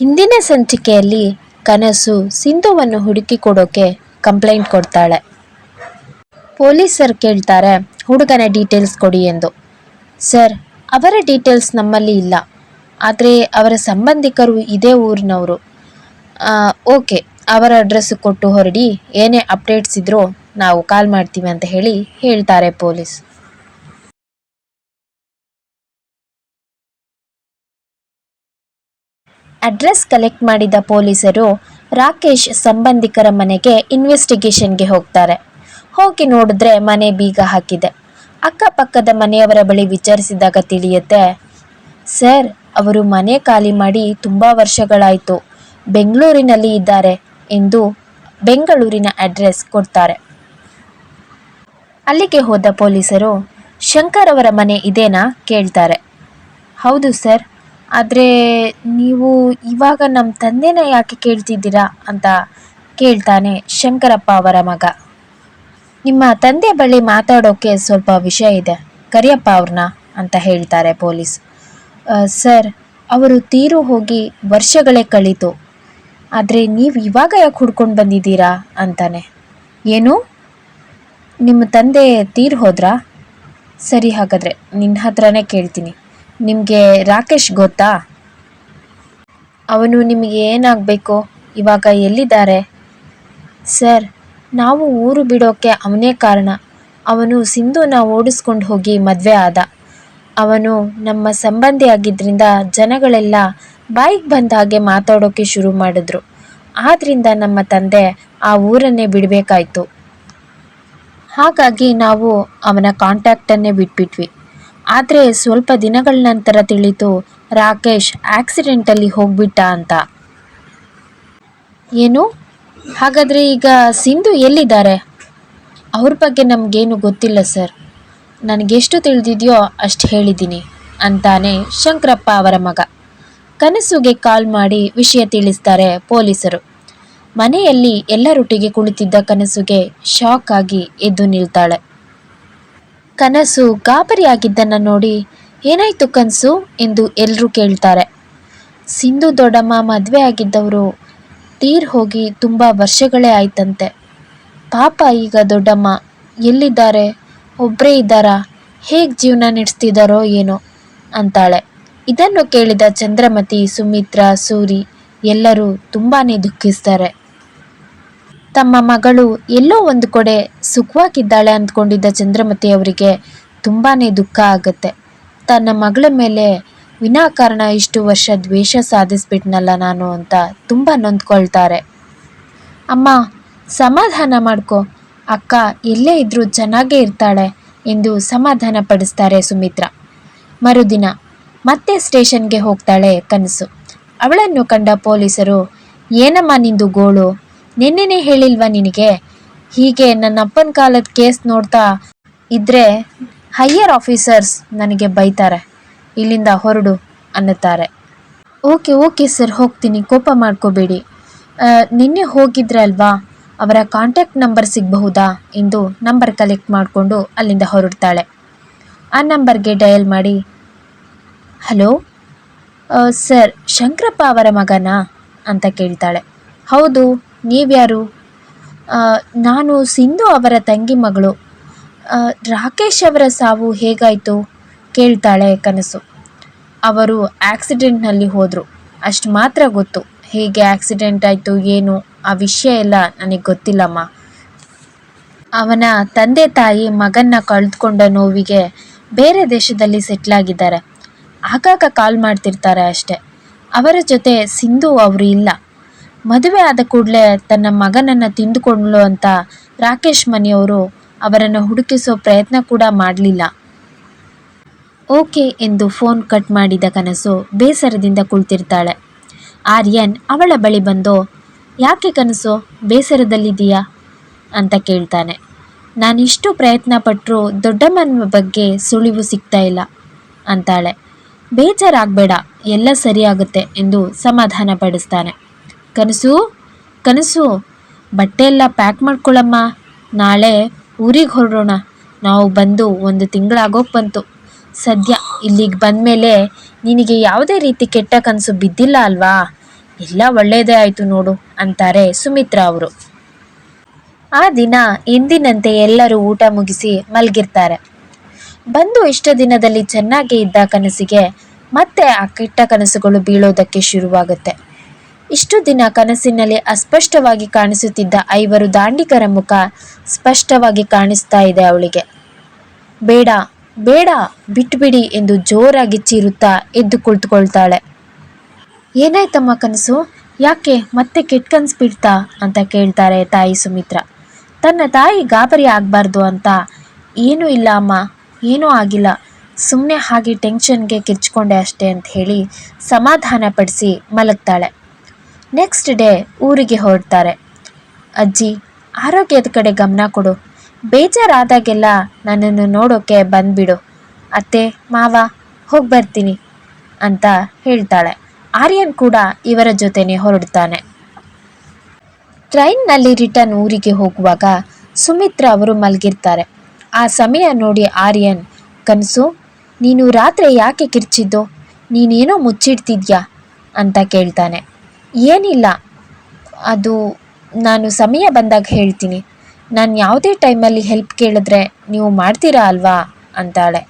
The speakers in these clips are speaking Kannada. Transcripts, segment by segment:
ಹಿಂದಿನ ಸಂಚಿಕೆಯಲ್ಲಿ ಕನಸು ಸಿಂಧುವನ್ನು ಹುಡುಕಿ ಕೊಡೋಕೆ ಕಂಪ್ಲೇಂಟ್ ಕೊಡ್ತಾಳೆ. ಪೊಲೀಸರು ಕೇಳ್ತಾರೆ, ಹುಡುಗನ ಡೀಟೇಲ್ಸ್ ಕೊಡಿ ಎಂದು. ಸರ್, ಅವರ ಡೀಟೇಲ್ಸ್ ನಮ್ಮಲ್ಲಿ ಇಲ್ಲ. ಆದರೆ ಅವರ ಸಂಬಂಧಿಕರು ಇದೇ ಊರಿನವರು. ಓಕೆ, ಅವರ ಅಡ್ರೆಸ್ ಕೊಟ್ಟು ಹೊರಡಿ, ಏನೇ ಅಪ್ಡೇಟ್ಸ್ ಇದ್ರೂ ನಾವು ಕಾಲ್ ಮಾಡ್ತೀವಿ ಅಂತ ಹೇಳಿ ಹೇಳ್ತಾರೆ ಪೊಲೀಸ್. ಅಡ್ರೆಸ್ ಕಲೆಕ್ಟ್ ಮಾಡಿದ ಪೊಲೀಸರು ರಾಕೇಶ್ ಸಂಬಂಧಿಕರ ಮನೆಗೆ ಇನ್ವೆಸ್ಟಿಗೇಷನ್ಗೆ ಹೋಗ್ತಾರೆ. ಹೋಗಿ ನೋಡಿದ್ರೆ ಮನೆ ಬೀಗ ಹಾಕಿದೆ. ಅಕ್ಕಪಕ್ಕದ ಮನೆಯವರ ಬಳಿ ವಿಚಾರಿಸಿದಾಗ ತಿಳಿಯುತ್ತೆ, ಸರ್, ಅವರು ಮನೆ ಖಾಲಿ ಮಾಡಿ ತುಂಬ ವರ್ಷಗಳಾಯಿತು. ಬೆಂಗಳೂರಿನಲ್ಲಿ ಇದ್ದಾರೆ ಎಂದು ಬೆಂಗಳೂರಿನ ಅಡ್ರೆಸ್ ಕೊಡ್ತಾರೆ. ಅಲ್ಲಿಗೆ ಹೋದ ಪೊಲೀಸರು, ಶಂಕರ್ ಅವರ ಮನೆ ಇದೇನಾ? ಕೇಳ್ತಾರೆ. ಹೌದು ಸರ್ ಆದರೆ ನೀವು ಇವಾಗ ನಮ್ಮ ತಂದೆನ ಯಾಕೆ ಕೇಳ್ತಿದ್ದೀರಾ ಅಂತ ಕೇಳ್ತಾನೆ ಶಂಕರಪ್ಪ ಅವರ ಮಗ. ನಿಮ್ಮ ತಂದೆ ಬಳಿ ಮಾತಾಡೋಕ್ಕೆ ಸ್ವಲ್ಪ ವಿಷಯ ಇದೆ, ಕರಿಯಪ್ಪ ಅವ್ರನ್ನ ಅಂತ ಹೇಳ್ತಾರೆ ಪೊಲೀಸ್. ಸರ್, ಅವರು ತೀರು ಹೋಗಿ ವರ್ಷಗಳೇ ಕಳೀತು. ಆದರೆ ನೀವು ಇವಾಗ ಯಾಕೆ ಹುಡ್ಕೊಂಡು ಬಂದಿದ್ದೀರಾ ಅಂತಾನೆ. ಏನು? ನಿಮ್ಮ ತಂದೆ ತೀರು ಹೋದ್ರಾ? ಸರಿ ಹಾಗಾದರೆ ನಿನ್ನ ಹತ್ರನೇ ಕೇಳ್ತೀನಿ. ನಿಮಗೆ ರಾಕೇಶ್ ಗೊತ್ತಾ? ಅವನು ನಿಮಗೆ ಏನಾಗಬೇಕು? ಇವಾಗ ಎಲ್ಲಿದ್ದಾರೆ? ಸರ್, ನಾವು ಊರು ಬಿಡೋಕ್ಕೆ ಅವನೇ ಕಾರಣ. ಅವನು ಸಿಂಧುನ ಓಡಿಸ್ಕೊಂಡು ಹೋಗಿ ಮದುವೆ ಆದ. ಅವನು ನಮ್ಮ ಸಂಬಂಧಿ ಆಗಿದ್ದರಿಂದ ಜನಗಳೆಲ್ಲ ಬಾಯಿಗೆ ಬಂದ ಹಾಗೆ ಮಾತಾಡೋಕ್ಕೆ ಶುರು ಮಾಡಿದ್ರು. ಆದ್ದರಿಂದ ನಮ್ಮ ತಂದೆ ಆ ಊರನ್ನೇ ಬಿಡಬೇಕಾಯ್ತು. ಹಾಗಾಗಿ ನಾವು ಅವನ ಕಾಂಟ್ಯಾಕ್ಟನ್ನೇ ಬಿಟ್ಬಿಟ್ವಿ. ಆದರೆ ಸ್ವಲ್ಪ ದಿನಗಳ ನಂತರ ತಿಳಿತು ರಾಕೇಶ್ ಆಕ್ಸಿಡೆಂಟಲ್ಲಿ ಹೋಗ್ಬಿಟ್ಟ ಅಂತ. ಏನು? ಹಾಗಾದರೆ ಈಗ ಸಿಂಧು ಎಲ್ಲಿದ್ದಾರೆ? ಅವ್ರ ಬಗ್ಗೆ ನಮಗೇನು ಗೊತ್ತಿಲ್ಲ ಸರ್. ನನಗೆಷ್ಟು ತಿಳಿದಿದೆಯೋ ಅಷ್ಟು ಹೇಳಿದ್ದೀನಿ ಅಂತಾನೆ ಶಂಕರಪ್ಪ ಅವರ ಮಗ. ಕನಸುಗೆ ಕಾಲ್ ಮಾಡಿ ವಿಷಯ ತಿಳಿಸ್ತಾರೆ ಪೊಲೀಸರು. ಮನೆಯಲ್ಲಿ ಎಲ್ಲರೊಟ್ಟಿಗೆ ಕುಳಿತಿದ್ದ ಕನಸುಗೆ ಶಾಕ್ ಆಗಿ ಎದ್ದು ನಿಲ್ತಾಳೆ. ಕನಸು ಗಾಬರಿಯಾಗಿದ್ದನ್ನು ನೋಡಿ ಏನಾಯ್ತು ಕನಸು ಎಂದು ಎಲ್ಲರೂ ಕೇಳ್ತಾರೆ. ಸಿಂಧು ದೊಡ್ಡಮ್ಮ ಮದುವೆ ಆಗಿದ್ದವರು ತೀರ್ ಹೋಗಿ ತುಂಬ ವರ್ಷಗಳೇ ಆಯ್ತಂತೆ. ಪಾಪ ಈಗ ದೊಡ್ಡಮ್ಮ ಎಲ್ಲಿದ್ದಾರೆ? ಒಬ್ಬರೇ ಇದ್ದಾರಾ? ಹೇಗೆ ಜೀವನ ನಡೆಸ್ತಿದ್ದಾರೋ ಏನೋ ಅಂತಾಳೆ. ಇದನ್ನು ಕೇಳಿದ ಚಂದ್ರಮತಿ, ಸುಮಿತ್ರಾ, ಸೂರಿ ಎಲ್ಲರೂ ತುಂಬಾ ದುಃಖಿಸ್ತಾರೆ. ತಮ್ಮ ಮಗಳು ಎಲ್ಲೋ ಒಂದು ಕಡೆ ಸುಖವಾಗಿದ್ದಾಳೆ ಅಂದ್ಕೊಂಡಿದ್ದ ಚಂದ್ರಮತಿ ಅವರಿಗೆ ತುಂಬಾ ದುಃಖ ಆಗುತ್ತೆ. ತನ್ನ ಮಗಳ ಮೇಲೆ ವಿನಾಕಾರಣ ಇಷ್ಟು ವರ್ಷ ದ್ವೇಷ ಸಾಧಿಸ್ಬಿಟ್ನಲ್ಲ ನಾನು ಅಂತ ತುಂಬ ನೊಂದ್ಕೊಳ್ತಾರೆ. ಅಮ್ಮ, ಸಮಾಧಾನ ಮಾಡ್ಕೋ. ಅಕ್ಕ, ಎಲ್ಲೇ ಇದ್ರೂ ಚೆನ್ನಾಗೇ ಇರ್ತಾಳೆ ಎಂದು ಸಮಾಧಾನ ಪಡಿಸ್ತಾರೆ ಸುಮಿತ್ರಾ. ಮರುದಿನ ಮತ್ತೆ ಸ್ಟೇಷನ್ಗೆ ಹೋಗ್ತಾಳೆ ಕನಸು. ಅವಳನ್ನು ಕಂಡ ಪೊಲೀಸರು, ಏನಮ್ಮ ನಿಂದು ಗೋಳು? ನಿನ್ನೆನೇ ಹೇಳಿಲ್ವಾ ನಿನಗೆ? ಹೀಗೆ ನನ್ನ ಅಪ್ಪನ ಕಾಲದ ಕೇಸ್ ನೋಡ್ತಾ ಇದ್ರೆ ಹೈಯರ್ ಆಫೀಸರ್ಸ್ ನನಗೆ ಬೈತಾರೆ. ಇಲ್ಲಿಂದ ಹೊರಡು ಅನ್ನುತ್ತಾರೆ. ಓಕೆ ಓಕೆ ಸರ್, ಹೋಗ್ತೀನಿ. ಕೋಪ ಮಾಡ್ಕೋಬೇಡಿ. ನಿನ್ನೆ ಹೋಗಿದ್ರೆ ಅಲ್ವಾ? ಅವರ ಕಾಂಟ್ಯಾಕ್ಟ್ ನಂಬರ್ ಸಿಗಬಹುದಾ? ಎಂದು ನಂಬರ್ ಕಲೆಕ್ಟ್ ಮಾಡಿಕೊಂಡು ಅಲ್ಲಿಂದ ಹೊರಡ್ತಾಳೆ. ಆ ನಂಬರ್ಗೆ ಡಯಲ್ ಮಾಡಿ, ಹಲೋ? ಸರ್, ಶಂಕರಪ್ಪ ಅವರ ಮಗನಾ? ಅಂತ ಕೇಳ್ತಾಳೆ. ಹೌದು. ನೀವ್ಯಾರು? ನಾನು ಸಿಂಧು ಅವರ ತಂಗಿ ಮಗಳು. ರಾಕೇಶ್ ಅವರ ಸಾವು ಹೇಗಾಯಿತು? ಕೇಳ್ತಾಳೆ ಕನಸು. ಅವರು ಆಕ್ಸಿಡೆಂಟ್ನಲ್ಲಿ ಹೋದರು. ಅಷ್ಟು ಮಾತ್ರ ಗೊತ್ತು. ಹೇಗೆ ಆಕ್ಸಿಡೆಂಟ್ ಆಯಿತು, ಏನು, ಆ ವಿಷಯ ಎಲ್ಲ ನನಗೆ ಗೊತ್ತಿಲ್ಲಮ್ಮ. ಅವನ ತಂದೆ ತಾಯಿ ಮಗನ್ನ ಕಳೆದುಕೊಂಡ ನೋವಿಗೆ ಬೇರೆ ದೇಶದಲ್ಲಿ ಸೆಟ್ಲಾಗಿದ್ದಾರೆ. ಆಗಾಗ ಕಾಲ್ ಮಾಡ್ತಿರ್ತಾರೆ ಅಷ್ಟೆ. ಅವರ ಜೊತೆ ಸಿಂಧು ಅವರು ಇಲ್ಲ. ಮದುವೆ ಆದ ಕೂಡಲೇ ತನ್ನ ಮಗನನ್ನು ತಿಂದುಕೊಂಡ್ಲು ಅಂತ ರಾಕೇಶ್ ಮನೆಯವರು ಅವರನ್ನು ಹುಡುಕಿಸೋ ಪ್ರಯತ್ನ ಕೂಡ ಮಾಡಲಿಲ್ಲ. ಓಕೆ ಎಂದು ಫೋನ್ ಕಟ್ ಮಾಡಿದ ಕನಸು ಬೇಸರದಿಂದ ಕುಳಿತಿರ್ತಾಳೆ. ಆರ್ಯನ್ ಅವಳ ಬಳಿ ಬಂದು, ಯಾಕೆ ಕನಸು? ಬೇಸರದಲ್ಲಿದ್ದೀಯಾ? ಅಂತ ಕೇಳ್ತಾನೆ. ನಾನಿಷ್ಟು ಪ್ರಯತ್ನ ಪಟ್ಟರೂ ದೊಡ್ಡಮ್ಮನ ಬಗ್ಗೆ ಸುಳಿವು ಸಿಗ್ತಾ ಇಲ್ಲ, ಅಂತಾಳೆ. ಬೇಜಾರಾಗಬೇಡ, ಎಲ್ಲ ಸರಿಯಾಗುತ್ತೆ, ಎಂದು ಸಮಾಧಾನ ಪಡಿಸ್ತಾನೆ ಕನಸು? ಕನಸು. ಬಟ್ಟೆ ಎಲ್ಲ ಪ್ಯಾಕ್ ಮಾಡ್ಕೊಳ್ಳಮ್ಮ ನಾಳೆ ಊರಿಗೆ ಹೊರಡೋಣ. ನಾವು ಬಂದು ಒಂದು ತಿಂಗಳಾಗೋಕೆ ಬಂತು. ಸದ್ಯ ಇಲ್ಲಿಗೆ ಬಂದಮೇಲೆ ನಿನಗೆ ಯಾವುದೇ ರೀತಿ ಕೆಟ್ಟ ಕನಸು ಬಿದ್ದಿಲ್ಲ ಅಲ್ವಾ? ಎಲ್ಲ ಒಳ್ಳೆಯದೇ ಆಯಿತು ನೋಡು, ಅಂತಾರೆ ಸುಮಿತ್ರಾ ಅವರು. ಆ ದಿನ ಎಂದಿನಂತೆ ಎಲ್ಲರೂ ಊಟ ಮುಗಿಸಿ ಮಲಗಿರ್ತಾರೆ. ಬಂದು ಇಷ್ಟ ದಿನದಲ್ಲಿ ಚೆನ್ನಾಗಿ ಇದ್ದ ಕನಸಿಗೆ ಮತ್ತೆ ಆ ಕೆಟ್ಟ ಕನಸುಗಳು ಬೀಳೋದಕ್ಕೆ ಶುರುವಾಗುತ್ತೆ. ಇಷ್ಟು ದಿನ ಕನಸಿನಲ್ಲಿ ಅಸ್ಪಷ್ಟವಾಗಿ ಕಾಣಿಸುತ್ತಿದ್ದ ಐವರು ದಾಂಡಿಕರ ಮುಖ ಸ್ಪಷ್ಟವಾಗಿ ಕಾಣಿಸ್ತಾ ಇದೆ ಅವಳಿಗೆ. ಬೇಡ ಬೇಡ, ಬಿಟ್ಬಿಡಿ ಎಂದು ಜೋರಾಗಿ ಚೀರುತ್ತಾ ಎದ್ದು ಕುಳಿತುಕೊಳ್ತಾಳೆ. ಏನಾಯ್ತಮ್ಮ ಕನಸು? ಯಾಕೆ ಮತ್ತೆ ಕೆಟ್ಟ ಕನಸು ಬಿಡ್ತಾ ಅಂತ ಕೇಳ್ತಾರೆ ತಾಯಿ ಸುಮಿತ್ರ. ತನ್ನ ತಾಯಿ ಗಾಬರಿ ಆಗಬಾರ್ದು ಅಂತ. ಏನೂ ಇಲ್ಲ ಅಮ್ಮ, ಏನೂ ಆಗಿಲ್ಲ. ಸುಮ್ಮನೆ ಹಾಗೆ ಟೆನ್ಷನ್ಗೆ ಕಿರ್ಚ್ಕೊಂಡೆ ಅಷ್ಟೇ ಅಂತ ಹೇಳಿ ಸಮಾಧಾನ ಪಡಿಸಿ ಮಲಗ್ತಾಳೆ. ನೆಕ್ಸ್ಟ್ ಡೇ ಊರಿಗೆ ಹೊರಡ್ತಾರೆ. ಅಜ್ಜಿ, ಆರೋಗ್ಯದ ಕಡೆ ಗಮನ ಕೊಡು. ಬೇಜಾರಾದಾಗೆಲ್ಲ ನನ್ನನ್ನು ನೋಡೋಕೆ ಬಂದ್ಬಿಡು. ಅತ್ತೆ, ಮಾವ, ಹೋಗಿ ಬರ್ತೀನಿ ಅಂತ ಹೇಳ್ತಾಳೆ. ಆರ್ಯನ್ ಕೂಡ ಇವರ ಜೊತೆನೆ ಹೊರಡ್ತಾನೆ. ಟ್ರೈನ್ನಲ್ಲಿ ರಿಟರ್ನ್ ಊರಿಗೆ ಹೋಗುವಾಗ ಸುಮಿತ್ರ ಅವರು ಮಲಗಿರ್ತಾರೆ. ಆ ಸಮಯ ನೋಡಿ ಆರ್ಯನ್, ಕನಸು, ನೀನು ರಾತ್ರಿ ಯಾಕೆ ಕಿರ್ಚಿದ್ದು? ನೀನೇನೋ ಮುಚ್ಚಿಡ್ತಿದ್ಯಾ? ಅಂತ ಕೇಳ್ತಾನೆ. ಏನಿಲ್ಲ. ಅದು ನಾನು ಸಮಯ ಬಂದಾಗ ಹೇಳ್ತೀನಿ. ನಾನು ಯಾವುದೇ ಟೈಮಲ್ಲಿ ಹೆಲ್ಪ್ ಕೇಳಿದ್ರೆ ನೀವು ಮಾಡ್ತೀರಾ ಅಲ್ವಾ? ಅಂತಾಳೆ.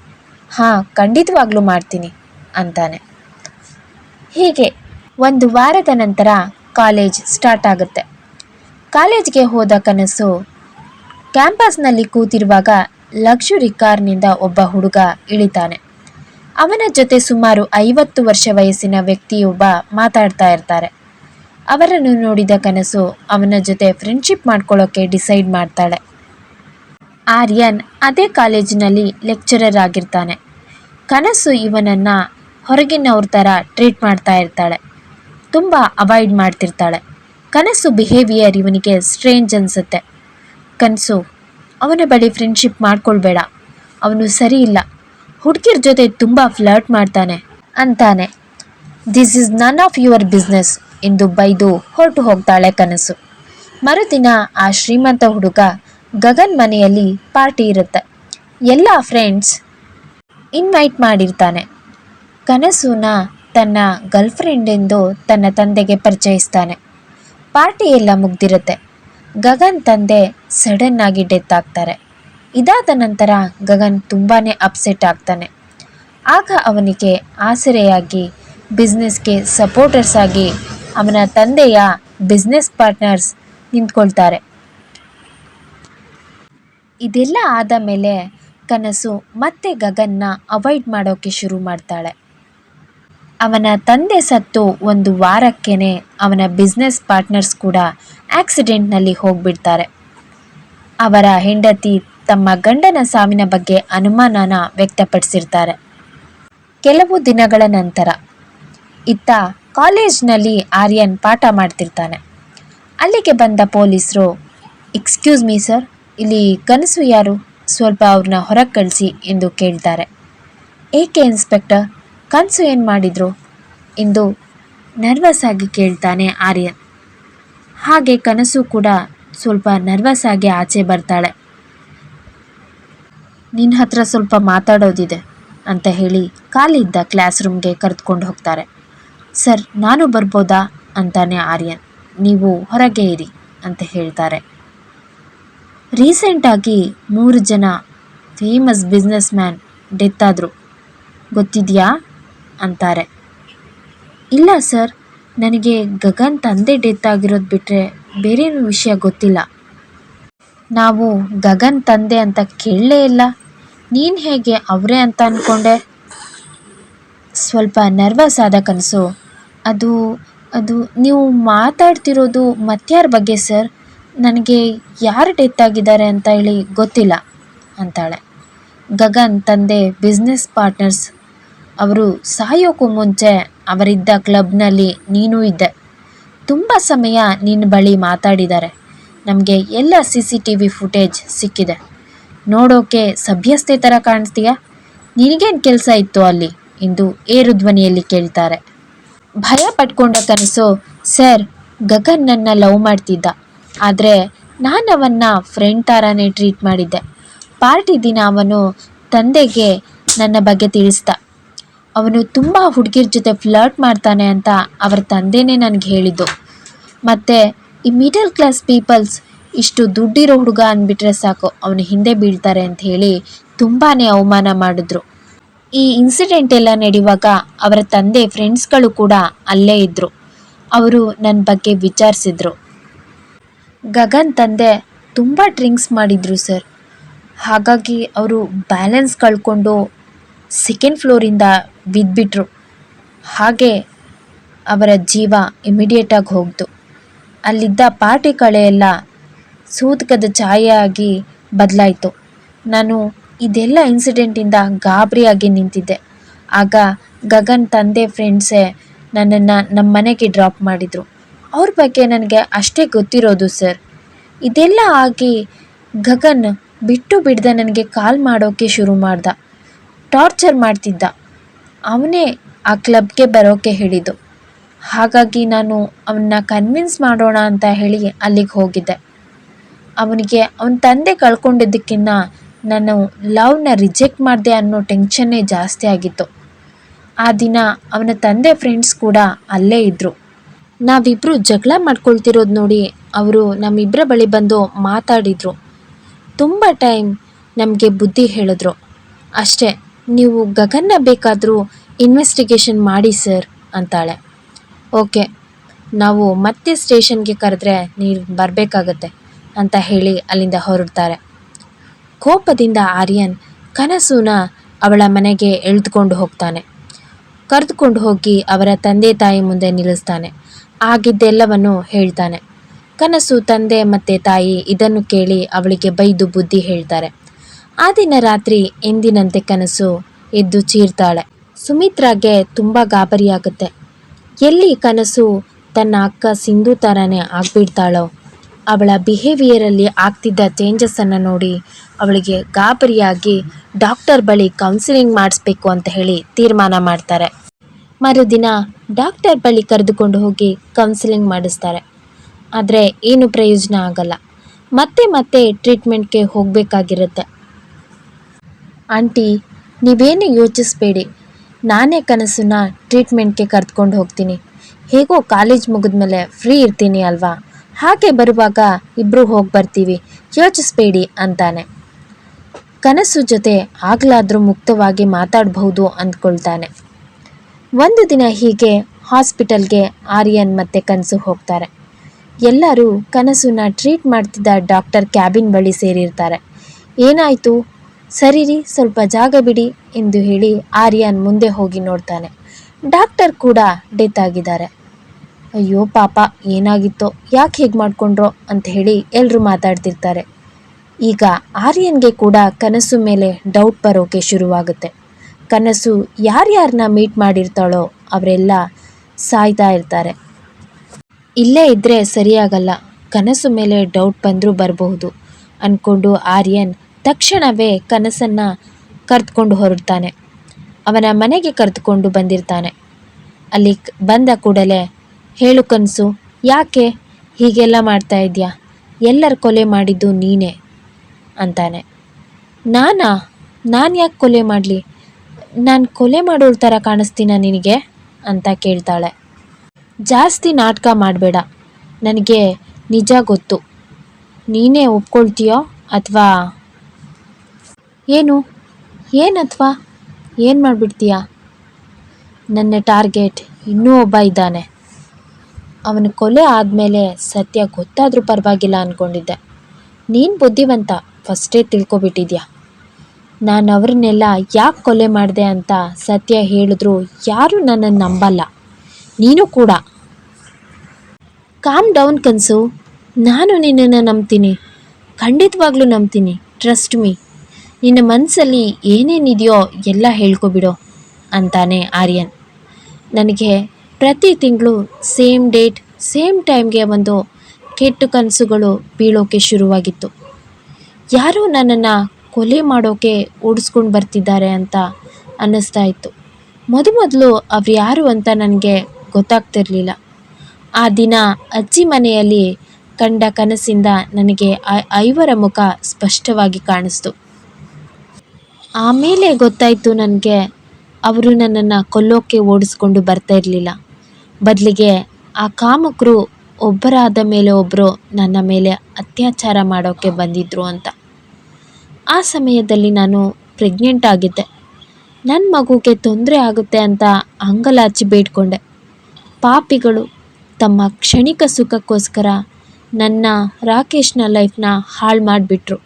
ಹಾಂ, ಖಂಡಿತವಾಗ್ಲೂ ಮಾಡ್ತೀನಿ, ಅಂತಾನೆ. ಹೀಗೆ ಒಂದು ವಾರದ ನಂತರ ಕಾಲೇಜ್ ಸ್ಟಾರ್ಟ್ ಆಗುತ್ತೆ. ಕಾಲೇಜ್ಗೆ ಹೋದ ಕನಸು ಕ್ಯಾಂಪಸ್ನಲ್ಲಿ ಕೂತಿರುವಾಗ ಲಕ್ಷುರಿ ಕಾರ್ನಿಂದ ಒಬ್ಬ ಹುಡುಗ ಇಳಿತಾನೆ. ಅವನ ಜೊತೆ ಸುಮಾರು ಐವತ್ತು ವರ್ಷ ವಯಸ್ಸಿನ ವ್ಯಕ್ತಿಯೊಬ್ಬ ಮಾತಾಡ್ತಾ ಇರ್ತಾರೆ. ಅವರನ್ನು ನೋಡಿದ ಕನಸು ಅವನ ಜೊತೆ ಫ್ರೆಂಡ್ಶಿಪ್ ಮಾಡ್ಕೊಳ್ಳೋಕ್ಕೆ ಡಿಸೈಡ್ ಮಾಡ್ತಾಳೆ. ಆರ್ಯನ್ ಅದೇ ಕಾಲೇಜಿನಲ್ಲಿ ಲೆಕ್ಚರರ್ ಆಗಿರ್ತಾನೆ. ಕನಸು ಇವನನ್ನು ಹೊರಗಿನವ್ರ ಥರ ಟ್ರೀಟ್ ಮಾಡ್ತಾ ಇರ್ತಾಳೆ. ತುಂಬ ಅವಾಯ್ಡ್ ಮಾಡ್ತಿರ್ತಾಳೆ. ಕನಸು ಬಿಹೇವಿಯರ್ ಇವನಿಗೆ ಸ್ಟ್ರೇಂಜ್ ಅನಿಸುತ್ತೆ. ಕನಸು ಅವನ ಬಳಿ ಫ್ರೆಂಡ್ಶಿಪ್ ಮಾಡ್ಕೊಳ್ಬೇಡ. ಅವನು ಸರಿ ಇಲ್ಲ. ಹುಡುಗಿರ ಜೊತೆ ತುಂಬ ಫ್ಲರ್ಟ್ ಮಾಡ್ತಾನೆ ಅಂತಾನೆ. This is none of your business ಎಂದು ಬೈದು ಹೊರಟು ಹೋಗ್ತಾಳೆ ಕನಸು. ಮರುದಿನ ಆ ಶ್ರೀಮಂತ ಹುಡುಗ ಗಗನ್ ಮನೆಯಲ್ಲಿ ಪಾರ್ಟಿ ಇರುತ್ತೆ. ಎಲ್ಲ ಫ್ರೆಂಡ್ಸ್ ಇನ್ವೈಟ್ ಮಾಡಿರ್ತಾನೆ. ಕನಸುನ ತನ್ನ ಗರ್ಲ್ಫ್ರೆಂಡ್ ಎಂದು ತನ್ನ ತಂದೆಗೆ ಪರಿಚಯಿಸ್ತಾನೆ. ಪಾರ್ಟಿ ಎಲ್ಲ ಮುಗ್ದಿರುತ್ತೆ. ಗಗನ್ ತಂದೆ ಸಡನ್ ಆಗಿ ಡೆತ್ ಆಗ್ತಾರೆ. ಇದಾದ ನಂತರ ಗಗನ್ ತುಂಬಾ ಅಪ್ಸೆಟ್ ಆಗ್ತಾನೆ. ಆಗ ಅವನಿಗೆ ಆಸರೆಯಾಗಿ ಬಿಸ್ನೆಸ್ಗೆ ಸಪೋರ್ಟರ್ಸ್ ಆಗಿ ಅವನ ತಂದೆಯ ಬಿಸ್ನೆಸ್ ಪಾರ್ಟ್ನರ್ಸ್ ನಿಂತ್ಕೊಳ್ತಾರೆ. ಇದೆಲ್ಲ ಆದ ಮೇಲೆ ಕನಸು ಮತ್ತೆ ಗಗನ್ನ ಅವಾಯ್ಡ್ ಮಾಡೋಕ್ಕೆ ಶುರು ಮಾಡ್ತಾಳೆ. ಅವನ ತಂದೆ ಸತ್ತು ಒಂದು ವಾರಕ್ಕೇನೆ ಅವನ ಬಿಸ್ನೆಸ್ ಪಾರ್ಟ್ನರ್ಸ್ ಕೂಡ ಆಕ್ಸಿಡೆಂಟ್ನಲ್ಲಿ ಹೋಗ್ಬಿಡ್ತಾರೆ. ಅವರ ಹೆಂಡತಿ ತಮ್ಮ ಗಂಡನ ಸಾವಿನ ಬಗ್ಗೆ ಅನುಮಾನನ ವ್ಯಕ್ತಪಡಿಸಿರ್ತಾರೆ. ಕೆಲವು ದಿನಗಳ ನಂತರ, ಇತ್ತ ಕಾಲೇಜ್ನಲ್ಲಿ ಆರ್ಯನ್ ಪಾಠ ಮಾಡ್ತಿರ್ತಾನೆ. ಅಲ್ಲಿಗೆ ಬಂದ ಪೊಲೀಸರು ಎಕ್ಸ್ಕ್ಯೂಸ್ ಮೀ ಸರ್ ಇಲ್ಲಿ ಕನಸು ಯಾರು? ಸ್ವಲ್ಪ ಅವ್ರನ್ನ ಹೊರಗೆ ಕಳಿಸಿ, ಎಂದು ಕೇಳ್ತಾರೆ. ಏಕೆ ಇನ್ಸ್ಪೆಕ್ಟರ್ ಕನಸು ಏನು ಮಾಡಿದ್ರು? ಎಂದು ನರ್ವಸ್ ಆಗಿ ಕೇಳ್ತಾನೆ ಆರ್ಯನ್. ಹಾಗೆ ಕನಸು ಕೂಡ ಸ್ವಲ್ಪ ನರ್ವಸ್ ಆಗಿ ಆಚೆ ಬರ್ತಾಳೆ. ನಿನ್ನ ಹತ್ರ ಸ್ವಲ್ಪ ಮಾತಾಡೋದಿದೆ, ಅಂತ ಹೇಳಿ ಖಾಲಿದ್ದ ಕ್ಲಾಸ್ ರೂಮ್ಗೆ ಕರೆದುಕೊಂಡು ಹೋಗ್ತಾರೆ. ಸರ್, ನಾನು ಬರ್ಬೋದಾ? ಅಂತಾನೆ ಆರ್ಯನ್. ನೀವು ಹೊರಗೆ ಇರಿ, ಅಂತ ಹೇಳ್ತಾರೆ. ರೀಸೆಂಟಾಗಿ ಮೂರು ಜನ ಫೇಮಸ್ ಬಿಸ್ನೆಸ್ ಮ್ಯಾನ್ ಡೆತ್ ಆದರು ಗೊತ್ತಿದೆಯಾ? ಅಂತಾರೆ. ಇಲ್ಲ ಸರ್, ನನಗೆ ಗಗನ್ ತಂದೆ ಡೆತ್ ಆಗಿರೋದು ಬಿಟ್ಟರೆ ಬೇರೇನು ವಿಷಯ ಗೊತ್ತಿಲ್ಲ. ನಾವು ಗಗನ್ ತಂದೆ ಅಂತ ಕೇಳಲೇ ಇಲ್ಲ. ನೀನು ಹೇಗೆ ಅವರೇ ಅಂತ ಅಂದ್ಕೊಂಡೆ ಸ್ವಲ್ಪ ನರ್ವಸ್ ಆದ ಕನಸು ಅದು ಅದು ನೀವು ಮಾತಾಡ್ತಿರೋದು ಮತ್ಯಾರ ಬಗ್ಗೆ, ಸರ್? ನನಗೆ ಯಾರು ಡೆತ್ ಆಗಿದ್ದಾರೆ ಅಂತ ಹೇಳಿ ಗೊತ್ತಿಲ್ಲ ಅಂತಾಳೆ. ಗಗನ್ ತಂದೆ, ಬಿಸ್ನೆಸ್ ಪಾರ್ಟ್ನರ್ಸ್, ಅವರು ಸಾಯೋಕ್ಕೂ ಮುಂಚೆ ಅವರಿದ್ದ ಕ್ಲಬ್ನಲ್ಲಿ ನೀನೂ ಇದ್ದೆ. ತುಂಬ ಸಮಯ ನಿನ್ನ ಬಳಿ ಮಾತಾಡಿದ್ದಾರೆ. ನಮಗೆ ಎಲ್ಲ C C T V footage ಸಿಕ್ಕಿದೆ. ನೋಡೋಕೆ ಸಭ್ಯಸ್ಥೆ ಥರ ಕಾಣಿಸ್ತೀಯಾ? ನಿನಗೇನು ಕೆಲಸ ಇತ್ತು ಅಲ್ಲಿ? ಎಂದು ಏರುಧ್ವನಿಯಲ್ಲಿ ಕೇಳ್ತಾರೆ. ಭಯ ಪಟ್ಕೊಂಡ ಕನಸು, ಸರ್, ಗಗನ್ ನನ್ನ ಲವ್ ಮಾಡ್ತಿದ್ದ. ಆದರೆ ನಾನು ಅವನ್ನ ಫ್ರೆಂಡ್ ಥರನೇ ಟ್ರೀಟ್ ಮಾಡಿದ್ದೆ. ಪಾರ್ಟಿ ದಿನ ಅವನು ತಂದೆಗೆ ನನ್ನ ಬಗ್ಗೆ ತಿಳಿಸ್ದ. ಅವನು ತುಂಬ ಹುಡುಗಿರ ಜೊತೆ ಫ್ಲರ್ಟ್ ಮಾಡ್ತಾನೆ ಅಂತ ಅವರ ತಂದೆನೇ ನನಗೆ ಹೇಳಿದ್ದು. ಮತ್ತು ಈ ಮಿಡಲ್ ಕ್ಲಾಸ್ ಪೀಪಲ್ಸ್ ಇಷ್ಟು ದುಡ್ಡಿರೋ ಹುಡುಗ ಅಂದ್ಬಿಟ್ರೆ ಸಾಕು, ಅವನು ಹಿಂದೆ ಬೀಳ್ತಾರೆ ಅಂತ ಹೇಳಿ ತುಂಬಾ ಅವಮಾನ ಮಾಡಿದ್ರು. ಈ ಇನ್ಸಿಡೆಂಟ್ ಎಲ್ಲ ನಡೆಯುವಾಗ ಅವರ ತಂದೆ ಫ್ರೆಂಡ್ಸ್ಗಳು ಕೂಡ ಅಲ್ಲೇ ಇದ್ದರು ಅವರು ನನ್ನ ಬಗ್ಗೆ ವಿಚಾರಿಸಿದ್ರು. ಗಗನ್ ತಂದೆ ತುಂಬ ಡ್ರಿಂಕ್ಸ್ ಮಾಡಿದ್ರು ಸರ್ ಹಾಗಾಗಿ ಅವರು ಬ್ಯಾಲೆನ್ಸ್ ಕಳ್ಕೊಂಡು ಸೆಕೆಂಡ್ ಫ್ಲೋರಿಂದ ಬಿದ್ದುಬಿಟ್ರು ಹಾಗೆ ಅವರ ಜೀವ ಇಮಿಡಿಯೇಟಾಗಿ ಹೋಗ್ತು ಅಲ್ಲಿದ್ದ ಪಾರ್ಟಿ ಕಳೆ ಎಲ್ಲ ಸೂತಕದ ಛಾಯೆಯಾಗಿ ಬದಲಾಯಿತು. ನಾನು ಇದೆಲ್ಲ ಇನ್ಸಿಡೆಂಟಿಂದ ಗಾಬರಿಯಾಗಿ ನಿಂತಿದ್ದೆ. ಆಗ ಗಗನ್ ತಂದೆ ಫ್ರೆಂಡ್ಸೇ ನನ್ನನ್ನು ನಮ್ಮ ಮನೆಗೆ ಡ್ರಾಪ್ ಮಾಡಿದರು. ಅವ್ರ ಬಗ್ಗೆ ನನಗೆ ಅಷ್ಟೇ ಗೊತ್ತಿರೋದು ಸರ್ ಇದೆಲ್ಲ ಆಗಿ ಗಗನ್ ಬಿಟ್ಟು ಬಿಡದೆ ನನಗೆ ಕಾಲ್ ಮಾಡೋಕ್ಕೆ ಶುರು ಮಾಡ್ದ. ಟಾರ್ಚರ್ ಮಾಡ್ತಿದ್ದ. ಅವನೇ ಆ ಕ್ಲಬ್ಗೆ ಬರೋಕ್ಕೆ ಹೇಳಿದ್ದು. ಹಾಗಾಗಿ ನಾನು ಅವನ್ನ ಕನ್ವಿನ್ಸ್ ಮಾಡೋಣ ಅಂತ ಹೇಳಿ ಅಲ್ಲಿಗೆ ಹೋಗಿದ್ದೆ. ಅವನಿಗೆ ಅವನ ತಂದೆ ಕಳ್ಕೊಂಡಿದ್ದಕ್ಕಿಂತ ನಾನು ಲವ್ನ ರಿಜೆಕ್ಟ್ ಮಾಡಿದೆ ಅನ್ನೋ ಟೆನ್ಷನ್ನೇ ಜಾಸ್ತಿ ಆಗಿತ್ತು. ಆ ದಿನ ಅವನ ತಂದೆ ಫ್ರೆಂಡ್ಸ್ ಕೂಡ ಅಲ್ಲೇ ಇದ್ದರು ನಾವಿಬ್ಬರು ಜಗಳ ಮಾಡ್ಕೊಳ್ತಿರೋದು ನೋಡಿ ಅವರು ನಮ್ಮಿಬ್ಬರ ಬಳಿ ಬಂದು ಮಾತಾಡಿದರು. ತುಂಬ ಟೈಮ್ ನಮಗೆ ಬುದ್ಧಿ ಹೇಳಿದ್ರು. ಅಷ್ಟೇ, ನೀವು ಗಗನ್ನ ಬೇಕಾದರೂ ಇನ್ವೆಸ್ಟಿಗೇಷನ್ ಮಾಡಿ ಸರ್ ಅಂತಾಳೆ. ಓಕೆ, ನಾವು ಮತ್ತೆ ಸ್ಟೇಷನ್ಗೆ ಕರೆದ್ರೆ ನೀವು ಬರಬೇಕಾಗತ್ತೆ ಅಂತ ಹೇಳಿ ಅಲ್ಲಿಂದ ಹೊರಡ್ತಾರೆ. ಕೋಪದಿಂದ ಆರ್ಯನ್ ಕನಸುನ ಅವಳ ಮನೆಗೆ ಎಳೆದುಕೊಂಡು ಹೋಗ್ತಾನೆ. ಕರೆದುಕೊಂಡು ಹೋಗಿ ಅವರ ತಂದೆ ತಾಯಿ ಮುಂದೆ ನಿಲ್ಲಿಸ್ತಾನೆ. ಆಗಿದ್ದೆಲ್ಲವನ್ನು ಹೇಳ್ತಾನೆ. ಕನಸು ತಂದೆ ಮತ್ತೆ ತಾಯಿ ಇದನ್ನು ಕೇಳಿ ಅವಳಿಗೆ ಬೈದು ಬುದ್ಧಿ ಹೇಳ್ತಾರೆ. ಆ ದಿನ ರಾತ್ರಿ ಎಂದಿನಂತೆ ಕನಸು ಎದ್ದು ಚೀರ್ತಾಳೆ. ಸುಮಿತ್ರಾಗೆ ತುಂಬ ಗಾಬರಿಯಾಗುತ್ತೆ. ಎಲ್ಲಿ ಕನಸು ತನ್ನ ಅಕ್ಕ ಸಿಂಧು ಥರನೇ ಆಗ್ಬಿಡ್ತಾಳೋ ಅವಳ ಬಿಹೇವಿಯರಲ್ಲಿ ಆಗ್ತಿದ್ದ ಚೇಂಜಸ್ಸನ್ನು ನೋಡಿ ಅವಳಿಗೆ ಗಾಬರಿಯಾಗಿ ಡಾಕ್ಟರ್ ಬಳಿ ಕೌನ್ಸಿಲಿಂಗ್ ಮಾಡಿಸ್ಬೇಕು ಅಂತ ಹೇಳಿ ತೀರ್ಮಾನ ಮಾಡ್ತಾರೆ. ಮರುದಿನ ಡಾಕ್ಟರ್ ಬಳಿ ಕರೆದುಕೊಂಡು ಹೋಗಿ ಕೌನ್ಸಿಲಿಂಗ್ ಮಾಡಿಸ್ತಾರೆ. ಆದರೆ ಏನು ಪ್ರಯೋಜನ ಆಗಲ್ಲ. ಮತ್ತೆ ಮತ್ತೆ ಟ್ರೀಟ್ಮೆಂಟ್ಗೆ ಹೋಗಬೇಕಾಗಿರುತ್ತೆ. ಆಂಟಿ, ನೀವೇನು ಯೋಚಿಸ್ಬೇಡಿ. ನಾನೇ ಕನಸನ್ನ ಟ್ರೀಟ್ಮೆಂಟ್ಗೆ ಕರೆದುಕೊಂಡು ಹೋಗ್ತೀನಿ. ಹೇಗೋ ಕಾಲೇಜ್ ಮುಗಿದ್ಮೇಲೆ ಫ್ರೀ ಇರ್ತೀನಿ ಅಲ್ವಾ? ಹಾಗೆ ಬರುವಾಗ ಇಬ್ರು ಹೋಗಿ ಬರ್ತೀವಿ. ಯೋಚಿಸ್ಬೇಡಿ ಅಂತಾನೆ. ಕನಸು ಜೊತೆ ಆಗ್ಲಾದರೂ ಮುಕ್ತವಾಗಿ ಮಾತಾಡಬಹುದು ಅಂದ್ಕೊಳ್ತಾನೆ. ಒಂದು ದಿನ ಹೀಗೆ ಹಾಸ್ಪಿಟಲ್ಗೆ ಆರ್ಯನ್ ಮತ್ತೆ ಕನಸು ಹೋಗ್ತಾರೆ. ಎಲ್ಲರೂ ಕನಸುನ ಟ್ರೀಟ್ ಮಾಡ್ತಿದ್ದ ಡಾಕ್ಟರ್ ಕ್ಯಾಬಿನ್ ಬಳಿ ಸೇರಿರ್ತಾರೆ. ಏನಾಯಿತು? ಸರಿ ರೀ, ಸ್ವಲ್ಪ ಜಾಗ ಬಿಡಿ ಎಂದು ಹೇಳಿ ಆರ್ಯನ್ ಮುಂದೆ ಹೋಗಿ ನೋಡ್ತಾನೆ. ಡಾಕ್ಟರ್ ಕೂಡ ಡೆತ್ ಆಗಿದ್ದಾರೆ. ಅಯ್ಯೋ, ಪಾಪ, ಏನಾಗಿತ್ತೋ, ಯಾಕೆ ಹೇಗೆ ಮಾಡ್ಕೊಂಡ್ರೋ ಅಂತ ಹೇಳಿ ಎಲ್ಲರೂ ಮಾತಾಡ್ತಿರ್ತಾರೆ. ಈಗ ಆರ್ಯನ್ಗೆ ಕೂಡ ಕನಸು ಮೇಲೆ ಡೌಟ್ ಬರೋಕೆ ಶುರುವಾಗುತ್ತೆ. ಕನಸು ಯಾರ್ಯಾರನ್ನ ಮೀಟ್ ಮಾಡಿರ್ತಾಳೋ ಅವರೆಲ್ಲ ಸಾಯ್ತಾ ಇರ್ತಾರೆ. ಇಲ್ಲೇ ಇದ್ದರೆ ಸರಿಯಾಗಲ್ಲ. ಕನಸು ಮೇಲೆ ಡೌಟ್ ಬಂದರೂ ಬರಬಹುದು ಅಂದ್ಕೊಂಡು ಆರ್ಯನ್ ತಕ್ಷಣವೇ ಕನಸನ್ನು ಕರೆದುಕೊಂಡು ಹೊರಡ್ತಾನೆ. ಅವನ ಮನೆಗೆ ಕರೆದುಕೊಂಡು ಬಂದಿರ್ತಾನೆ. ಅಲ್ಲಿ ಬಂದ ಕೂಡಲೇ ಹೇಳು ಕನಸು, ಯಾಕೆ ಹೀಗೆಲ್ಲ ಮಾಡ್ತಾ ಇದೆಯಾ? ಎಲ್ಲರ ಕೊಲೆ ಮಾಡಿದ್ದು ನೀನೇ ಅಂತಾನೆ. ನಾನಾ? ನಾನು ಯಾಕೆ ಕೊಲೆ ಮಾಡಲಿ? ನಾನು ಕೊಲೆ ಮಾಡೋಳ ಥರ ಕಾಣಿಸ್ತೀನ ನಿನಗೆ? ಅಂತ ಕೇಳ್ತಾಳೆ. ಜಾಸ್ತಿ ನಾಟಕ ಮಾಡಬೇಡ. ನನಗೆ ನಿಜ ಗೊತ್ತು. ನೀನೇ ಒಪ್ಕೊಳ್ತೀಯೋ ಅಥವಾ ಏನು? ಏನು ಅಥವಾ? ಏನು ಮಾಡಿಬಿಡ್ತೀಯಾ? ನನ್ನ ಟಾರ್ಗೆಟ್ ಇನ್ನೂ ಒಬ್ಬ ಇದ್ದಾನೆ. ಅವನ ಕೊಲೆ ಆದಮೇಲೆ ಸತ್ಯ ಗೊತ್ತಾದರೂ ಪರವಾಗಿಲ್ಲ ಅಂದ್ಕೊಂಡಿದ್ದೆ ನೀನು ಬುದ್ಧಿವಂತ ಫಸ್ಟೇ ತಿಳ್ಕೊಬಿಟ್ಟಿದ್ಯಾ? ನಾನು ಅವ್ರನ್ನೆಲ್ಲ ಯಾಕೆ ಕೊಲೆ ಮಾಡಿದೆ ಅಂತ ಸತ್ಯ ಹೇಳಿದ್ರು ಯಾರೂ ನನ್ನನ್ನು ನಂಬಲ್ಲ. ನೀನು ಕೂಡ. ಕಾಮ್ ಡೌನ್ ಕನಸು. ನಾನು ನಿನ್ನನ್ನು ನಂಬ್ತೀನಿ. ಖಂಡಿತವಾಗ್ಲೂ ನಂಬ್ತೀನಿ. ಟ್ರಸ್ಟ್ ಮೀ ನಿನ್ನ ಮನಸ್ಸಲ್ಲಿ ಏನೇನಿದೆಯೋ ಎಲ್ಲ ಹೇಳ್ಕೊಬಿಡೋ ಅಂತಾನೆ ಆರ್ಯನ್. ನನಗೆ ಪ್ರತಿ ತಿಂಗಳು ಸೇಮ್ ಡೇಟ್, ಸೇಮ್ ಟೈಮ್ಗೆ ಒಂದು ಕೆಟ್ಟ ಕನಸುಗಳು ಬೀಳೋಕೆ ಶುರುವಾಗಿತ್ತು. ಯಾರೋ ನನ್ನನ್ನು ಕೊಲೆ ಮಾಡೋಕೆ ಓಡಿಸ್ಕೊಂಡು ಬರ್ತಿದ್ದಾರೆ ಅಂತ ಅನ್ನಿಸ್ತಾ ಇತ್ತು. ಮೊದಮೊದಲು ಅವ್ರು ಯಾರು ಅಂತ ನನಗೆ ಗೊತ್ತಾಗ್ತಿರಲಿಲ್ಲ. ಆ ದಿನ ಅಜ್ಜಿ ಮನೆಯಲ್ಲಿ ಕಂಡ ಕನಸಿಂದ ನನಗೆ ಐವರ ಮುಖ ಸ್ಪಷ್ಟವಾಗಿ ಕಾಣಿಸ್ತು. ಆಮೇಲೆ ಗೊತ್ತಾಯಿತು ನನಗೆ ಅವರು ನನ್ನನ್ನು ಕೊಲ್ಲೋಕ್ಕೆ ಓಡಿಸ್ಕೊಂಡು ಬರ್ತಾ ಇರಲಿಲ್ಲ. ಬದಲಿಗೆ ಆ ಕಾಮಕರು ಒಬ್ಬರಾದ ಮೇಲೆ ಒಬ್ಬರು ನನ್ನ ಮೇಲೆ ಅತ್ಯಾಚಾರ ಮಾಡೋಕ್ಕೆ ಬಂದಿದ್ದರು ಅಂತ. ಆ ಸಮಯದಲ್ಲಿ ನಾನು ಪ್ರೆಗ್ನೆಂಟ್ ಆಗಿದ್ದೆ. ನನ್ನ ಮಗುಗೆ ತೊಂದರೆ ಆಗುತ್ತೆ ಅಂತ ಅಂಗಲಾಚಿ ಬೇಡ್ಕೊಂಡೆ. ಪಾಪಿಗಳು ತಮ್ಮ ಕ್ಷಣಿಕ ಸುಖಕ್ಕೋಸ್ಕರ ನನ್ನ ರಾಕೇಶ್ನ ಲೈಫ್ನ ಹಾಳು ಮಾಡಿಬಿಟ್ರು.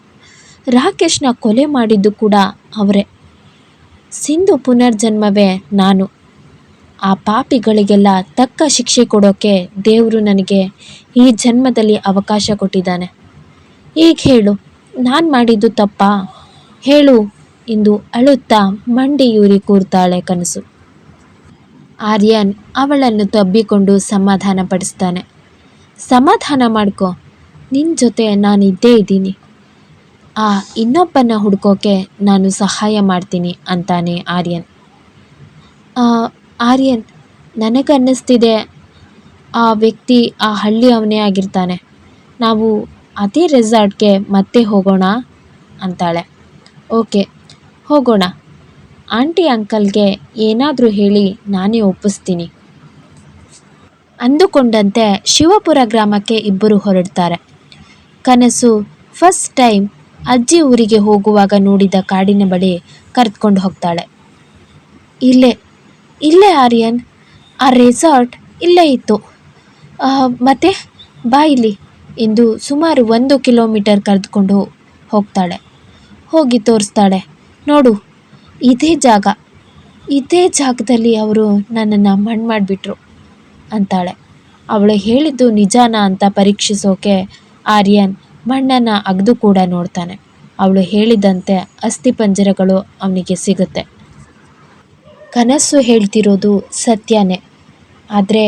ರಾಕೇಶ್ನ ಕೊಲೆ ಮಾಡಿದ್ದು ಕೂಡ ಅವರೇ. ಸಿಂಧು ಪುನರ್ಜನ್ಮವೇ ನಾನು. ಆ ಪಾಪಿಗಳಿಗೆಲ್ಲ ತಕ್ಕ ಶಿಕ್ಷೆ ಕೊಡೋಕೆ ದೇವರು ನನಗೆ ಈ ಜನ್ಮದಲ್ಲಿ ಅವಕಾಶ ಕೊಟ್ಟಿದ್ದಾನೆ. ಈಗ ಹೇಳು, ನಾನು ಮಾಡಿದ್ದು ತಪ್ಪಾ? ಹೇಳು ಎಂದು ಅಳುತ್ತಾ ಮಂಡಿಯೂರಿ ಕೂರ್ತಾಳೆ ಕನಸು. ಆರ್ಯನ್ ಅವಳನ್ನು ತಬ್ಬಿಕೊಂಡು ಸಮಾಧಾನ ಪಡಿಸ್ತಾನೆ ಸಮಾಧಾನ ಮಾಡ್ಕೋ ನಿನ್ನ ಜೊತೆ ನಾನಿದ್ದೇ ಇದ್ದೇ ಇದ್ದೀನಿ. ಆ ಇನ್ನೊಬ್ಬನ ಹುಡ್ಕೋಕೆ ನಾನು ಸಹಾಯ ಮಾಡ್ತೀನಿ ಅಂತಾನೆ ಆರ್ಯನ್. ಆರ್ಯನ್, ನನಗನ್ನಿಸ್ತಿದೆ. ಆ ವ್ಯಕ್ತಿ ಆ ಹಳ್ಳಿ ಅವನೇ ಆಗಿರ್ತಾನೆ. ನಾವು ಅದೇ ರೆಸಾರ್ಟ್ಗೆ ಮತ್ತೆ ಹೋಗೋಣ ಅಂತಾಳೆ. ಓಕೆ, ಹೋಗೋಣ. ಆಂಟಿ ಅಂಕಲ್ಗೆ ಏನಾದರೂ ಹೇಳಿ ನಾನೇ ಒಪ್ಪಿಸ್ತೀನಿ. ಅಂದುಕೊಂಡಂತೆ ಶಿವಪುರ ಗ್ರಾಮಕ್ಕೆ ಇಬ್ಬರು ಹೊರಡ್ತಾರೆ. ಕನಸು, ಫಸ್ಟ್ ಟೈಮ್ ಅಜ್ಜಿ ಊರಿಗೆ ಹೋಗುವಾಗ ನೋಡಿದ ಕಾಡಿನ ಬಳಿ ಕರೆದುಕೊಂಡು ಹೋಗ್ತಾಳೆ. ಇಲ್ಲೇ ಇಲ್ಲೇ ಆರ್ಯನ್, ಆ ರೆಸಾರ್ಟ್ ಇಲ್ಲೇ ಇತ್ತು. ಮತ್ತೆ ಬಾ ಇಲ್ಲಿ, ಎಂದು ಸುಮಾರು ಒಂದು ಕಿಲೋಮೀಟರ್ ಕರೆದುಕೊಂಡು ಹೋಗ್ತಾಳೆ. ಹೋಗಿ ತೋರಿಸ್ತಾಳೆ, ನೋಡು, ಇದೇ ಜಾಗ, ಇದೇ ಜಾಗದಲ್ಲಿ ಅವರು ನನ್ನನ್ನು ಮಣ್ಣು ಮಾಡಿಬಿಟ್ರು, ಅಂತಾಳೆ. ಅವಳು ಹೇಳಿದ್ದು ನಿಜಾನ ಅಂತ ಪರೀಕ್ಷಿಸೋಕೆ ಆರ್ಯನ್ ಮಣ್ಣನ್ನು ಅಗ್ದು ಕೂಡ ನೋಡ್ತಾನೆ. ಅವಳು ಹೇಳಿದಂತೆ ಅಸ್ಥಿಪಂಜರಗಳು ಅವನಿಗೆ ಸಿಗುತ್ತೆ. ಕನಸು ಹೇಳ್ತಿರೋದು ಸತ್ಯನೇ. ಆದರೆ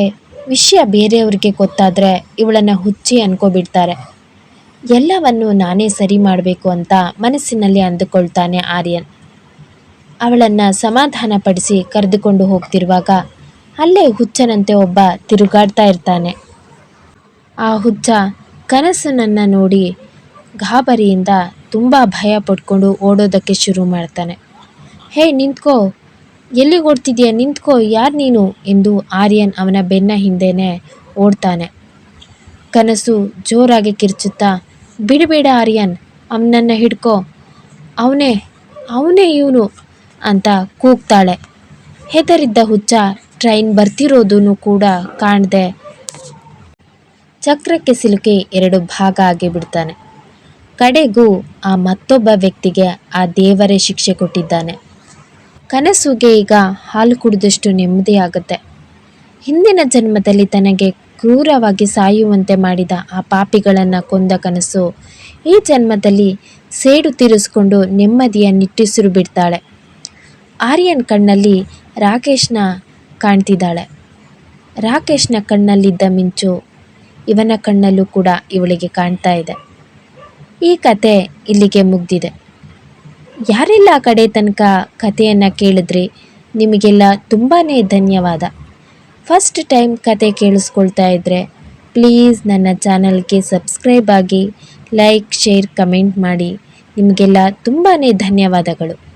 ವಿಷಯ ಬೇರೆಯವ್ರಿಗೆ ಗೊತ್ತಾದರೆ ಇವಳನ್ನು ಹುಚ್ಚಿ ಅನ್ಕೋಬಿಡ್ತಾರೆ. ಎಲ್ಲವನ್ನು ನಾನೇ ಸರಿ ಮಾಡಬೇಕು ಅಂತ ಮನಸ್ಸಿನಲ್ಲಿ ಅಂದುಕೊಳ್ತಾನೆ ಆರ್ಯನ್. ಅವಳನ್ನು ಸಮಾಧಾನಪಡಿಸಿ ಕರೆದುಕೊಂಡು ಹೋಗ್ತಿರುವಾಗ ಅಲ್ಲೇ ಹುಚ್ಚನಂತೆ ಒಬ್ಬ ತಿರುಗಾಡ್ತಾ ಇರ್ತಾನೆ. ಆ ಹುಚ್ಚ ಕನಸನನ್ನು ನೋಡಿ ಗಾಬರಿಯಿಂದ ತುಂಬ ಭಯ ಪಡ್ಕೊಂಡು ಓಡೋದಕ್ಕೆ ಶುರು ಮಾಡ್ತಾನೆ. ಹೇ, ನಿಂತ್ಕೋ. ಎಲ್ಲಿಗೆ ಓಡ್ತಿದ್ಯಾ? ನಿಂತ್ಕೋ. ಯಾರು ನೀನು? ಎಂದು ಆರ್ಯನ್ ಅವನ ಬೆನ್ನ ಹಿಂದೆನೇ ಓಡ್ತಾನೆ. ಕನಸು ಜೋರಾಗಿ ಕಿರ್ಚುತ್ತಾ ಬಿಡಬೇಡ ಆರ್ಯನ್ ಅವನನ್ನು ಹಿಡ್ಕೋ. ಅವನೇ ಅವನೇ ಇವನು ಅಂತ ಕೂಗ್ತಾಳೆ. ಹೆದರಿದ್ದ ಹುಚ್ಚ ಟ್ರೈನ್ ಬರ್ತಿರೋದೂ ಕೂಡ ಕಾಣದೆ ಚಕ್ರಕ್ಕೆ ಸಿಲುಕಿ ಎರಡು ಭಾಗ ಆಗಿಬಿಡ್ತಾನೆ ಕಡೆಗೂ ಆ ಮತ್ತೊಬ್ಬ ವ್ಯಕ್ತಿಗೆ ಆ ದೇವರೇ ಶಿಕ್ಷೆ ಕೊಟ್ಟಿದ್ದಾನೆ. ಕನಸುಗೆ ಈಗ ಹಾಲು ಕುಡಿದಷ್ಟು ನೆಮ್ಮದಿಯಾಗುತ್ತೆ. ಹಿಂದಿನ ಜನ್ಮದಲ್ಲಿ ತನಗೆ ಕ್ರೂರವಾಗಿ ಸಾಯುವಂತೆ ಮಾಡಿದ ಆ ಪಾಪಿಗಳನ್ನು ಕೊಂದ ಕನಸು ಈ ಜನ್ಮದಲ್ಲಿ ಸೇಡು ತೀರಿಸಿಕೊಂಡು ನೆಮ್ಮದಿಯ ನಿಟ್ಟುಸಿರು ಬಿಡ್ತಾಳೆ. ಆರ್ಯನ್ ಕಣ್ಣಲ್ಲಿ ರಾಕೇಶ್ನ ಕಾಣ್ತಿದ್ದಾಳೆ. ರಾಕೇಶ್ನ ಕಣ್ಣಲ್ಲಿದ್ದ ಮಿಂಚು ಇವನ ಕಣ್ಣಲ್ಲೂ ಕೂಡ ಇವಳಿಗೆ ಕಾಣ್ತಾ ಇದೆ. ಈ ಕತೆ ಇಲ್ಲಿಗೆ ಮುಗ್ದಿದೆ. ಯಾರೆಲ್ಲ ಕಡೆ ತನಕ ಕಥೆಯನ್ನು ಕೇಳಿದ್ರಿ? ನಿಮಗೆಲ್ಲ ತುಂಬಾ ಧನ್ಯವಾದ. ಫಸ್ಟ್ ಟೈಮ್ ಕತೆ ಕೇಳಿಸ್ಕೊಳ್ತಾ ಇದ್ದರೆ ಪ್ಲೀಸ್ ನನ್ನ ಚಾನಲ್ಗೆ ಸಬ್ಸ್ಕ್ರೈಬ್ ಆಗಿ ಲೈಕ್, ಶೇರ್, ಕಮೆಂಟ್ ಮಾಡಿ. ನಿಮಗೆಲ್ಲ ತುಂಬಾ ಧನ್ಯವಾದಗಳು.